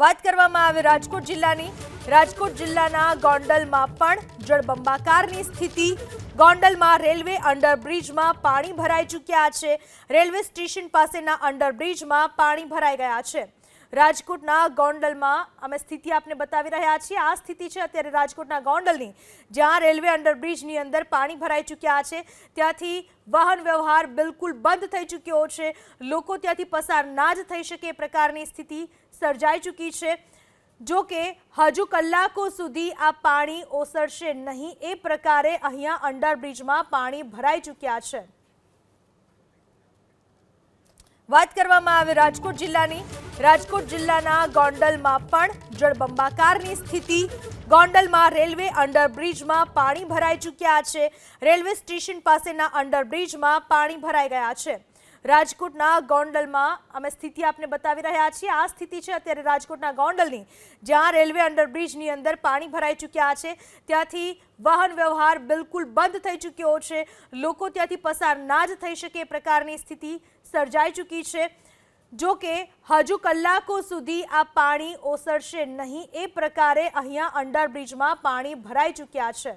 વાત કરવામાં આવે રાજકોટ જિલ્લાની. રાજકોટ જિલ્લાના ગોંડલમાં પણ જળબંબાકારની સ્થિતિ. ગોંડલમાં રેલવે અંડરબ્રિજમાં પાણી ભરાઈ ચૂક્યા છે. રેલવે સ્ટેશન પાસેના અંડરબ્રિજમાં પાણી ભરાઈ ગયા છે. રાજકોટના ગોંડલમાં અમે સ્થિતિ આપને બતાવી રહ્યા છીએ. આ સ્થિતિ છે અત્યારે રાજકોટના ગોંડલની, જ્યાં રેલવે અંડરબ્રિજની અંદર પાણી ભરાઈ ચૂક્યા છે. ત્યાંથી વાહન વ્યવહાર બિલકુલ બંધ થઈ ચૂક્યો છે. લોકો ત્યાંથી પસાર ના જ થઈ શકે એ પ્રકારની સ્થિતિ સર્જાઈ ચૂકી છે. જો કે હજુ કલાકો સુધી આ પાણી ઓસરશે નહીં એ પ્રકારે અહીંયા અંડરબ્રિજમાં પાણી ભરાઈ ચૂક્યા છે. વાત કરવામાં આવે રાજકોટ જિલ્લાની. રાજકોટ જિલ્લાના ગોંડલમાં પણ જળબંબાકારની સ્થિતિ. ગોંડલમાં રેલવે અંડરબ્રિજમાં પાણી ભરાઈ ચૂક્યા છે. રેલવે સ્ટેશન પાસેના અંડરબ્રિજમાં પાણી ભરાઈ ગયા છે. રાજકોટના ગોંડલમાં અમે સ્થિતિ આપને બતાવી રહ્યા છીએ. આ સ્થિતિ છે અત્યારે રાજકોટના ગોંડલની, જ્યાં રેલવે અંડરબ્રિજની અંદર પાણી ભરાઈ ચૂક્યા છે. ત્યાંથી વાહન વ્યવહાર બિલકુલ બંધ થઈ ચૂક્યો છે. લોકો ત્યાંથી પસાર ના જ થઈ શકે એ પ્રકારની સ્થિતિ સર્જાઈ ચૂકી છે. જો કે હજુ કલાકો સુધી આ પાણી ઓસરશે નહીં એ પ્રકારે અહીંયા અંડરબ્રિજમાં પાણી ભરાઈ ચૂક્યા છે.